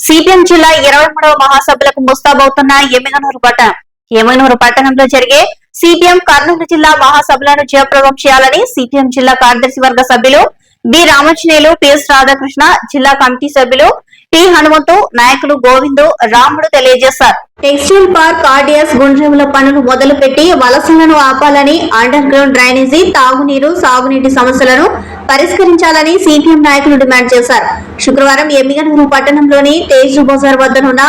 CPM జిల్లా ఇరవై మూడవ మహాసభలకు ముస్తాబవుతున్న ఎమ్మిగనూరు పట్టణం. ఎమ్మిగనూరు పట్టణంలో జరిగే సిపిఎం కర్నూలు జిల్లా మహాసభలను జయప్రదం చేయాలని సిపిఎం జిల్లా కార్యదర్శి వర్గ సభ్యులు బి రామచనేలు పిఎస్ రాధాకృష్ణ జిల్లా కమిటీ సభ్యులు టి హనుమంతు నాయకులు గోవిందు రాముడు తెలియజేశారు. టెక్స్టైల్ పార్క్ ఆర్డిఎస్ గుండ్రేముల పనులు మొదలుపెట్టి వలసలను ఆపాలని అండర్ గ్రౌండ్ డ్రైనేజీ తాగునీరు సాగునీటి సమస్యలను పరిష్కరించాలని సిపిఎం నాయకులు డిమాండ్ చేశారు. శుక్రవారం ఎమ్మిగనూరు పట్టణంలోని తేజ్ బజార్ వద్దనున్న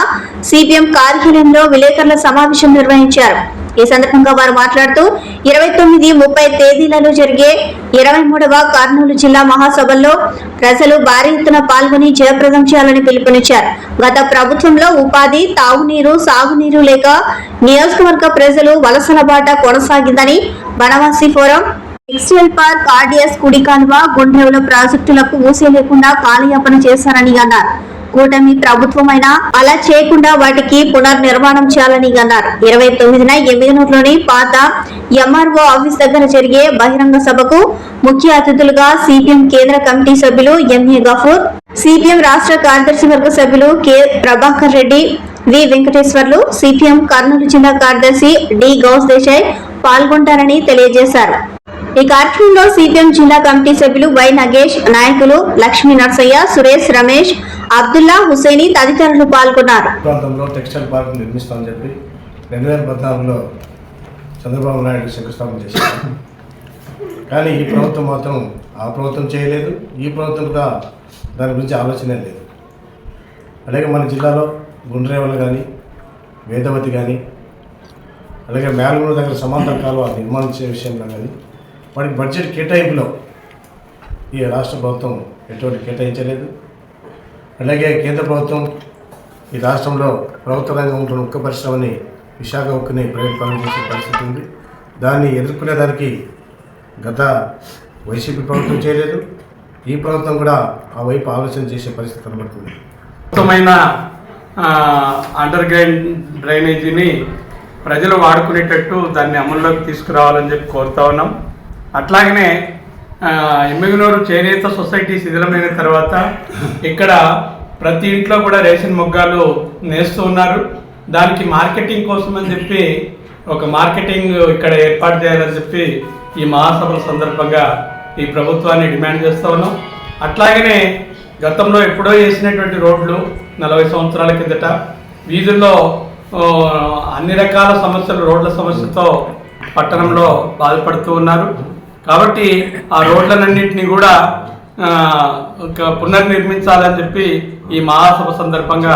సిపిఎం కార్యాలయంలో విలేకరుల సమావేశం నిర్వహించారు. ఈ సందర్భంగా వారు మాట్లాడుతూ ఇరవై తొమ్మిది ముప్పై తేదీలలో జరిగే ఇరవై మూడవ కర్నూలు జిల్లా మహాసభల్లో ప్రజలు భారీ ఎత్తున పాల్గొని జయప్రదం చేయాలని పిలుపునిచ్చారు. గత ప్రభుత్వంలో ఉపాధి తాగునీరు సాగునీరు లేక నియోజకవర్గ ప్రజలు వలసల బాట కొనసాగిందని Banavasi forum textile park RDS కుడి కాలువ గుండ్రేవుల ప్రాజెక్టులకు ఊసే లేకుండా కాలయాపన చేశారని అన్నారు. కూటమి ప్రభుత్వమైనా అలా చేయకుండా వాటికి పునర్నిర్మాణం చేయాలని అన్నారు. ఇరవై తొమ్మిదిన ఎమ్మిగనూరులోని పాత ఎంఆర్ఓ ఆఫీస్ దగ్గర జరిగే బహిరంగ సభకు ముఖ్య అతిథులుగా సిపిఎం కేంద్ర కమిటీ సభ్యులు ఎంఏ గఫూర్ సిపిఎం రాష్ట్ర కార్యదర్శి వర్గ సభ్యులు K Prabhakar Reddy V Venkateswarlu CPM Kurnool జిల్లా కార్యదర్శి డి గౌస్ దేశాయ్ పాల్గొంటారని తెలియజేశారు. ఈ కార్యక్రమంలో సిపిఎం జిల్లా కమిటీ సభ్యులు వై నగేష్ నాయకులు లక్ష్మీ నర్సయ్య సురేష్ రమేష్ అబ్దుల్లా హుసేని తదితరులు పాల్గొన్నారు. ప్రాంతంలో టెక్స్టైల్ పార్క్ నిర్మిస్తామని చెప్పి రెండు వేల పద్నాలుగులో చంద్రబాబు నాయుడు శంకుస్థాపన చేశారు. కానీ ఈ ప్రభుత్వం మాత్రం ఆ ప్రభుత్వం చేయలేదు. ఈ ప్రభుత్వం కూడా దాని గురించి ఆలోచనే లేదు. అలాగే మన జిల్లాలో గుండ్రేవలు కానీ వేదవతి కానీ అలాగే మేలమూరు దగ్గర సమాంతర కాలువ నిర్మాణం చేసే విషయంలో కానీ వాడికి బడ్జెట్ కేటాయింపులో ఈ రాష్ట్ర ప్రభుత్వం ఎటువంటి కేటాయించలేదు. అలాగే కేంద్ర ప్రభుత్వం ఈ రాష్ట్రంలో ప్రభుత్వ రంగం ఉంటున్న ఉక్క పరిశ్రమని విశాఖ ఉక్కుని ప్రైవేట్ పనులు చేసే పరిస్థితి ఉంది. దాన్ని ఎదుర్కొనేదానికి గత వైసీపీ ప్రభుత్వం చేయలేదు. ఈ ప్రభుత్వం కూడా ఆ వైపు ఆలోచన చేసే పరిస్థితి కనబడుతుంది. ఉత్తమైన అండర్ గ్రౌండ్ డ్రైనేజీని ప్రజలు వాడుకునేటట్టు దాన్ని అమల్లోకి తీసుకురావాలని చెప్పి కోరుతా ఉన్నాం. అట్లాగనే ఎమ్మిగనూరు చేనేత సొసైటీ శిథిలమైన తర్వాత ఇక్కడ ప్రతి ఇంట్లో కూడా రేషన్ మొగ్గాలు నేస్తూ ఉన్నారు. దానికి మార్కెటింగ్ కోసం అని చెప్పి ఒక మార్కెటింగ్ ఇక్కడ ఏర్పాటు చేయాలని చెప్పి ఈ మహాసభల సందర్భంగా ఈ ప్రభుత్వాన్ని డిమాండ్ చేస్తూ ఉన్నాం. అట్లాగనే గతంలో ఎప్పుడో చేసినటువంటి రోడ్లు నలభై సంవత్సరాల కిందట వీధుల్లో అన్ని రకాల సమస్యలు రోడ్ల సమస్యతో పట్టణంలో బాధపడుతూ ఉన్నారు. కాబట్టి ఆ రోడ్లన్నింటినీ కూడా ఒక పునర్నిర్మించాలని చెప్పి ఈ మహాసభ సందర్భంగా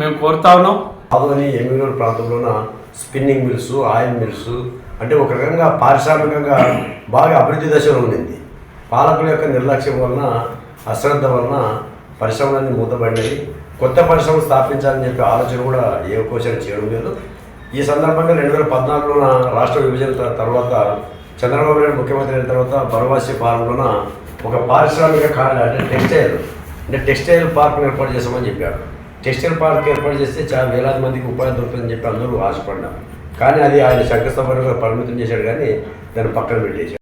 మేము కోరుతా ఉన్నాం. ఆదోని ఎమ్మిగనూరు ప్రాంతంలోన స్పిన్నింగ్ మిల్స్ ఆయిల్ మిల్స్ అంటే ఒక రకంగా పారిశ్రామికంగా బాగా అభివృద్ధి దశలో ఉండింది. పాలకుల యొక్క నిర్లక్ష్యం వలన అశ్రద్ధ వలన పరిశ్రమలన్నీ మూతబడినవి కొత్త పరిశ్రమలు స్థాపించాలని చెప్పి ఆలోచన కూడా ఏ కోశం చేయడం లేదు. ఈ సందర్భంగా రెండు వేల పద్నాలుగులోన రాష్ట్ర విభజన తర్వాత చంద్రబాబు నాయుడు ముఖ్యమంత్రి అయిన తర్వాత బనవాసి పాలనలోన ఒక పారిశ్రామిక కారణం అంటే టెక్స్టైల్. అంటే టెక్స్టైల్ పార్క్ ఏర్పాటు చేస్తామని చెప్పాడు టెక్స్టైల్ పార్క్ ఏర్పాటు చేస్తే చాలా వేలాది మందికి ఉపాధి దొరుకుతుందని చెప్పి అందరూ ఆశపడ్డారు. కానీ అది ఆయన శంకుస్థాపనగా పరిమితం చేశాడు కానీ దాన్ని పక్కన పెట్టేశాడు